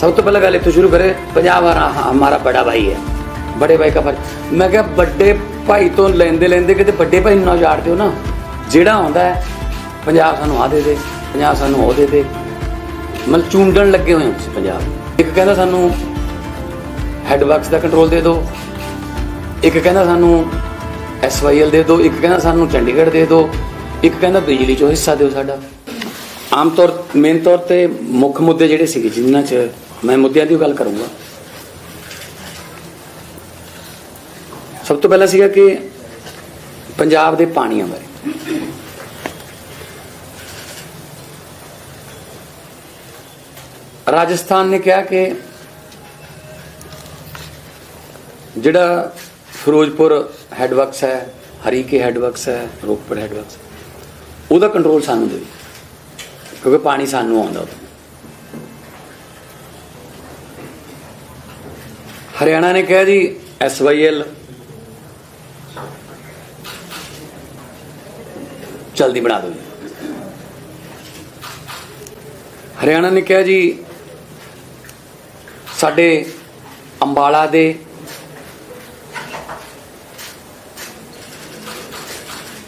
ਸਭ ਤੋਂ ਪਹਿਲਾਂ ਗੱਲ ਇੱਥੋਂ ਸ਼ੁਰੂ ਕਰੇ ਪੰਜਾਬ ਹਮਾਰਾ ਬੜਾ ਭਾਈ ਹੈ, ਬੜੇ ਭਾਈ ਦਾ ਫ਼ਰਕ ਮੈਂ ਕਿਹਾ, ਵੱਡੇ ਭਾਈ ਤੋਂ ਲੈਂਦੇ ਲੈਂਦੇ ਕਿਤੇ ਵੱਡੇ ਭਾਈ ਨੂੰ ਨਾ ਜਾੜ ਦਿਓ ਨਾ। ਜਿਹੜਾ ਆਉਂਦਾ ਹੈ ਪੰਜਾਬ ਸਾਨੂੰ ਆ ਦੇ ਦੇ ਪੰਜਾਬ ਸਾਨੂੰ ਉਹ ਦੇ ਦੇ। ਮਤਲਬ ਚੂੰਡਣ ਲੱਗੇ ਹੋਏ ਹਾਂ ਪੰਜਾਬ ਇੱਕ ਕਹਿੰਦਾ ਸਾਨੂੰ ਹੈਡ ਵਰਕਸ ਦਾ ਕੰਟਰੋਲ ਦੇ ਦਿਓ। ਇੱਕ ਕਹਿੰਦਾ ਸਾਨੂੰ ਐਸਵਾਈਐਲ ਦੇ ਦਿਓ। ਇੱਕ ਕਹਿੰਦਾ ਸਾਨੂੰ ਚੰਡੀਗੜ੍ਹ ਦੇ ਦਿਓ। ਇੱਕ ਕਹਿੰਦਾ ਬਿਜਲੀ ਚੋਂ ਹਿੱਸਾ ਦਿਓ ਸਾਡਾ। ਆਮ ਤੌਰ ਮੇਨ ਤੌਰ ਤੇ ਮੁੱਖ ਮੁੱਦੇ ਜਿਹੜੇ ਸੀਗੇ ਜਿਨ੍ਹਾਂ 'ਚ ਮੈਂ ਮੁੱਦਿਆਂ ਦੀ ਗੱਲ ਕਰੂੰਗਾ। ਸਭ ਤੋਂ ਪਹਿਲਾਂ ਸੀਗਾ ਕਿ ਪੰਜਾਬ ਦੇ ਪਾਣੀਆਂ ਬਾਰੇ। ਰਾਜਸਥਾਨ ਨੇ ਕਿਹਾ ਕਿ ਜਿਹੜਾ ਫਿਰੋਜ਼ਪੁਰ ਹੈਡਵਰਕਸ ਹੈ, ਹਰੀਕੇ ਹੈਡਵਰਕਸ ਹੈ, ਰੋਪੜ ਹੈਡਵਰਕਸ, ਉਹਦਾ ਕੰਟਰੋਲ ਸਾਨੂੰ ਦੇ ਕਿਉਂਕਿ ਪਾਣੀ ਸਾਨੂੰ ਆਉਂਦਾ ਹਰਿਆਣਾ ਨੇ ਕਿਹਾ ਜੀ ਐਸਵਾਈਐਲ ਜਲਦੀ ਬਣਾ ਦਿਓ ਜੀ। ਹਰਿਆਣਾ ਨੇ ਕਿਹਾ ਜੀ, ਸਾਡੇ ਅੰਬਾਲਾ ਦੇ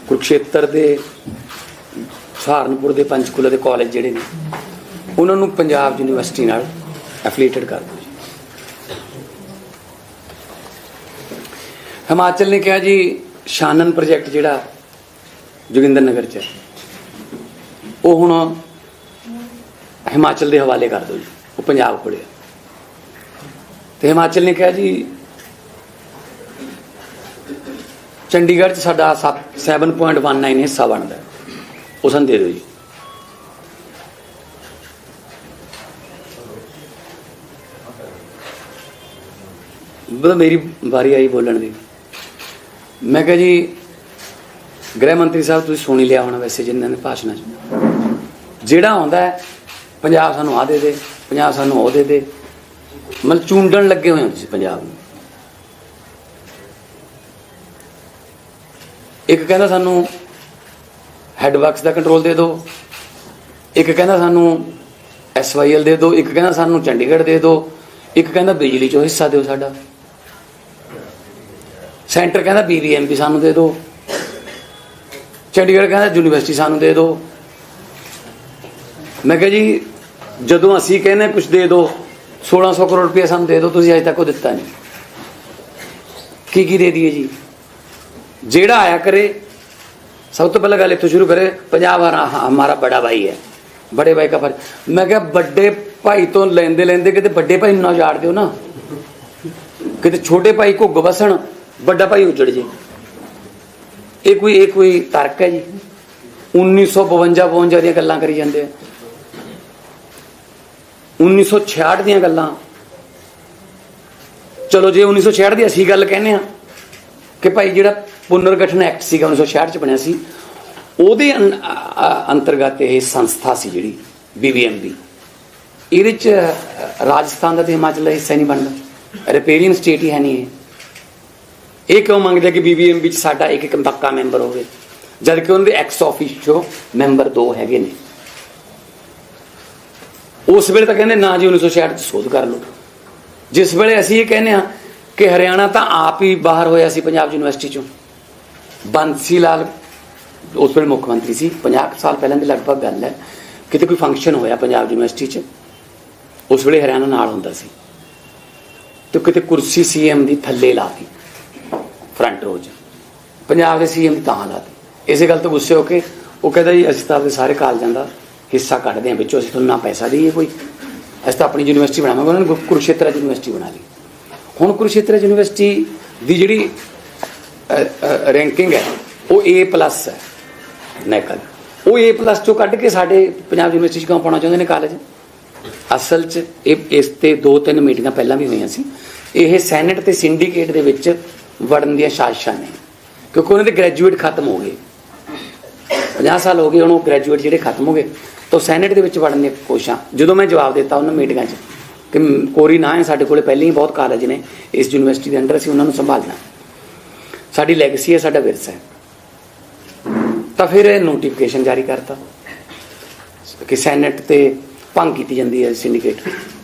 ਕੁਰਕਸ਼ੇਤਰ ਦੇ, ਸਹਾਰਨਪੁਰ ਦੇ ਪੰਚਕੂਲਾ ਦੇ ਕਾਲਜ ਜਿਹੜੇ ਨੇ, ਉਹਨਾਂ ਨੂੰ ਪੰਜਾਬ ਯੂਨੀਵਰਸਿਟੀ ਨਾਲ ਐਫੀਲੀਏਟਡ ਕਰ ਦਿਓ ਹਿਮਾਚਲ ਨੇ ਕਿਹਾ ਜੀ ਸ਼ਾਨਨ ਪ੍ਰੋਜੈਕਟ ਜਿਹੜਾ ਜੋਗਿੰਦਰ ਨਗਰ ਚ ਹੈ, ਉਹ ਹੁਣ ਹਿਮਾਚਲ ਦੇ ਹਵਾਲੇ ਕਰ ਦਿਓ ਜੀ ਉਹ ਪੰਜਾਬ ਕੋਲੇ ਹੈ। ਤੇ ਹਿਮਾਚਲ ਨੇ ਕਿਹਾ ਜੀ ਚੰਡੀਗੜ੍ਹ ਚ ਸਾਡਾ ਸੱਤ- 7.19 ਹਿੱਸਾ ਬਣਦਾ ਉਹ ਸਾਨੂੰ ਦੇ ਦਿਓ ਜੀ। ਬਸ ਮੇਰੀ ਵਾਰੀ ਆਈ ਬੋਲਣ ਦੀ। ਮੈਂ ਕਿਹਾ ਜੀ ਗ੍ਰਹਿ ਮੰਤਰੀ ਸਾਹਿਬ ਤੁਸੀਂ ਸੁਣੀ ਲਿਆ ਹੋਣਾ ਵੈਸੇ ਜਿੰਨਾਂ ਨੇ ਭਾਸ਼ਣਾਂ 'ਚ। ਜਿਹੜਾ ਆਉਂਦਾ ਹੈ, ਪੰਜਾਬ ਸਾਨੂੰ ਆ ਦੇ ਦੇ ਪੰਜਾਬ ਸਾਨੂੰ ਉਹ ਦੇ ਦੇ। ਮਤਲਬ ਚੂੰਡਣ ਲੱਗੇ ਹੋਏ ਹੋ ਤੁਸੀਂ ਪੰਜਾਬ ਨੂੰ। ਇੱਕ ਕਹਿੰਦਾ ਸਾਨੂੰ ਹੈਡ ਵਰਕਸ ਦਾ ਕੰਟਰੋਲ ਦੇ ਦਿਓ। ਇੱਕ ਕਹਿੰਦਾ ਸਾਨੂੰ ਐਸਵਾਈਐਲ ਦੇ ਦਿਓ। ਇੱਕ ਕਹਿੰਦਾ ਸਾਨੂੰ ਚੰਡੀਗੜ੍ਹ ਦੇ ਦਿਓ। ਇੱਕ ਕਹਿੰਦਾ ਬਿਜਲੀ ਚੋਂ ਹਿੱਸਾ ਦਿਓ ਸਾਡਾ। ਸੈਂਟਰ ਕਹਿੰਦਾ ਬੀਬੀਐਮਪੀ ਸਾਨੂੰ ਦੇ ਦਿਓ। ਚੰਡੀਗੜ੍ਹ ਕਹਿੰਦਾ ਯੂਨੀਵਰਸਿਟੀ ਸਾਨੂੰ ਦੇ ਦਿਓ। ਮੈਂ ਕਿਹਾ ਜੀ, ਜਦੋਂ ਅਸੀਂ ਕਹਿੰਦੇ ਕੁਝ ਦੇ ਦਿਓ 1600 ਕਰੋੜ ਰੁਪਏ ਸਾਨੂੰ ਦੇ ਦਿਓ, ਤੁਸੀਂ ਅਜੇ ਤੱਕ ਉਹ ਦਿੱਤਾ ਨਹੀਂ। ਕੀ ਕੀ ਦੇ ਦਈਏ ਜੀ? ਜਿਹੜਾ ਆਇਆ ਕਰੇ, ਸਭ ਤੋਂ ਪਹਿਲਾਂ ਗੱਲ ਇੱਥੋਂ ਸ਼ੁਰੂ ਕਰੇ ਪੰਜਾਬ ਹਮਾਰਾ ਹਮਾਰਾ ਬੜਾ ਭਾਈ ਹੈ। ਬੜੇ ਭਾਈ ਦਾ ਫਰਜ਼। ਮੈਂ ਕਿਹਾ ਵੱਡੇ ਭਾਈ ਤੋਂ ਲੈਂਦੇ ਲੈਂਦੇ ਕਿਤੇ ਵੱਡੇ ਭਾਈ ਨੂੰ ਨਾ ਉਜਾੜ ਦਿਓ ਨਾ। ਕਿਤੇ ਛੋਟੇ ਭਾਈ ਘੁੱਗ ਵਸਣ ਵੱਡਾ ਭਾਈ ਉਜੜ ਜੇ। ਇਹ ਕੋਈ ਇਹ ਕੋਈ ਤਰਕ ਹੈ ਜੀ। 1952 52 ਦੀਆਂ ਗੱਲਾਂ ਕਰੀ ਜਾਂਦੇ ਆ। 1966 ਦੀਆਂ ਗੱਲਾਂ। ਚਲੋ ਜੇ 1966 ਦੀ ਅਸੀਂ ਗੱਲ ਕਹਿੰਦੇ ਆ ਕਿ ਭਾਈ ਜਿਹੜਾ ਪੁਨਰਗਠਨ ਐਕਟ ਸੀਗਾ 1966 ਚ ਬਣਿਆ ਸੀ, ਉਹਦੇ ਅੰ- ਅੰਤਰਗਤ ਇਹ ਸੰਸਥਾ ਸੀ ਜਿਹੜੀ ਬੀਬੀਐਮਬੀ ਇਹਦੇ ਚ ਰਾਜਸਥਾਨ ਦਾ ਤੇ ਹਿਮਾਚਲ ਦਾ ਹਿੱਸਾ ਨਹੀਂ ਬਣਦਾ। ਰਿਪੇਰੀਅਨ ਸਟੇਟ ਹੀ ਹੈ ਨਹੀਂ ਇਹ। ਇਹ ਕਿਉਂ ਮੰਗਦੇ ਆ ਕਿ ਬੀਬੀਐਮਬੀ ਚ ਸਾਡਾ ਇੱਕ ਇੱਕ ਪੱਕਾ ਮੈਂਬਰ ਹੋਵੇ? ਜਦ ਕਿ ਉਹਨਾਂ ਦੇ ਐਕਸ ਆਫੀਸ਼ੋ ਮੈਂਬਰ ਦੋ ਹੈਗੇ ਨੇ। ਉਸ ਵੇਲੇ ਤਾਂ ਕਹਿੰਦੇ, ਨਾ ਜੀ 1966 ਚ ਸੋਧ ਕਰ ਲਓ। ਜਿਸ ਵੇਲੇ ਅਸੀਂ ਇਹ ਕਹਿੰਦੇ ਆ ਕਿ ਹਰਿਆਣਾ ਤਾਂ ਆਪ ਹੀ ਬਾਹਰ ਹੋਇਆ ਸੀ ਪੰਜਾਬ ਯੂਨੀਵਰਸਿਟੀ ਚੋਂ। ਬੰਸੀ ਲਾਲ ਉਸ ਵੇਲੇ ਮੁੱਖ ਮੰਤਰੀ ਸੀ। 50 ਕੁ ਸਾਲ ਪਹਿਲਾਂ ਦੀ ਲਗਭਗ ਗੱਲ ਹੈ। ਕਿਤੇ ਕੋਈ ਫੰਕਸ਼ਨ ਹੋਇਆ ਪੰਜਾਬ ਯੂਨੀਵਰਸਿਟੀ 'ਚ, ਉਸ ਵੇਲੇ ਹਰਿਆਣਾ ਨਾਲ ਹੁੰਦਾ ਸੀ। ਤੇ ਕਿਤੇ ਕੁਰਸੀ ਸੀਐਮ ਦੀ ਥੱਲੇ ਲਾਤੀ ਫਰੰਟ ਰੋਜ ਪੰਜਾਬ ਦੇ ਸੀਐਮ ਤਾਂ ਲਾਤੀ ਇਸੇ ਗੱਲ ਤੋਂ ਗੁੱਸੇ ਹੋ ਕੇ ਉਹ ਕਹਿੰਦਾ ਜੀ, ਅਸੀਂ ਤਾਂ ਆਪਣੇ ਸਾਰੇ ਕਾਲਜਾਂ ਦਾ ਹਿੱਸਾ ਕੱਢਦੇ ਹਾਂ, ਵਿੱਚੋਂ ਅਸੀਂ ਤੁਹਾਨੂੰ ਨਾ ਪੈਸਾ ਦਈਏ ਕੋਈ। ਅਸੀਂ ਤਾਂ ਆਪਣੀ ਯੂਨੀਵਰਸਿਟੀ ਬਣਾਵਾਂਗੇ, ਉਹਨਾਂ ਨੇ ਕੁਰੂਕਸ਼ੇਤਰ ਯੂਨੀਵਰਸਿਟੀ ਬਣਾ ਲਈ। ਹੁਣ ਕੁਰੂਕਸ਼ੇਤਰ ਯੂਨੀਵਰਸਿਟੀ ਦੀ ਜਿਹੜੀ ਰੈਂਕਿੰਗ ਹੈ, ਉਹ A+ ਹੈ। ਨੈਕਲ ਉਹ A+ ਚੋਂ ਕੱਢ ਕੇ ਸਾਡੇ ਪੰਜਾਬ ਯੂਨੀਵਰਸਿਟੀ 'ਚ ਕਿਉਂ ਪਾਉਣਾ ਚਾਹੁੰਦੇ ਨੇ ਕਾਲਜ? ਅਸਲ 'ਚ ਇਹ ਇਸ ਤੇ ਦੋ ਤਿੰਨ ਮੀਟਿੰਗਾਂ ਪਹਿਲਾਂ ਵੀ ਹੋਈਆਂ ਸੀ। ਇਹ ਸੈਨੇਟ ਤੇ ਸਿੰਡੀਕੇਟ ਦੇ ਵਿੱਚ ਵੜਨ ਦੀਆਂ ਸਾਜ਼ਿਸ਼ਾਂ ਨੇ। ਕਿਉਂਕਿ ਉਹਨਾਂ ਦੇ ਗ੍ਰੈਜੂਏਟ ਖਤਮ ਹੋ ਗਏ। 50 ਸਾਲ ਹੋ ਗਏ ਹੁਣ ਉਹ ਗ੍ਰੈਜੂਏਟ ਜਿਹੜੇ ਖਤਮ ਹੋ ਗਏ। ਤਾਂ ਸੈਨੇਟ ਦੇ ਵਿੱਚ ਵੜਨ ਦੀਆਂ ਕੋਸ਼ਿਸ਼ਾਂ। ਜਦੋਂ ਮੈਂ ਜਵਾਬ ਦਿੱਤਾ ਉਹਨਾਂ ਮੀਟਿੰਗਾਂ 'ਚ ਕਿ ਕੋਰੀ ਨਾ ਹੈ ਸਾਡੇ ਕੋਲੇ, ਪਹਿਲਾਂ ਹੀ ਬਹੁਤ ਕਾਲਜ ਨੇ, ਇਸ ਯੂਨੀਵਰਸਿਟੀ ਦੇ ਅੰਡਰ ਅਸੀਂ ਉਹਨਾਂ ਨੂੰ ਸੰਭਾਲਣਾ ਸਾਡੀ ਲੈਗੇਸੀ ਹੈ, ਸਾਡਾ ਵਿਰਸਾ ਹੈ। ਤਾਂ ਫਿਰ ਇਹ ਨੋਟੀਫਿਕੇਸ਼ਨ ਜਾਰੀ ਕਰਤਾ ਕਿ ਸੈਨੇਟ ਤੇ ਭੰਗ ਕੀਤੀ ਜਾਂਦੀ ਹੈ ਸਿੰਡੀਕੇਟ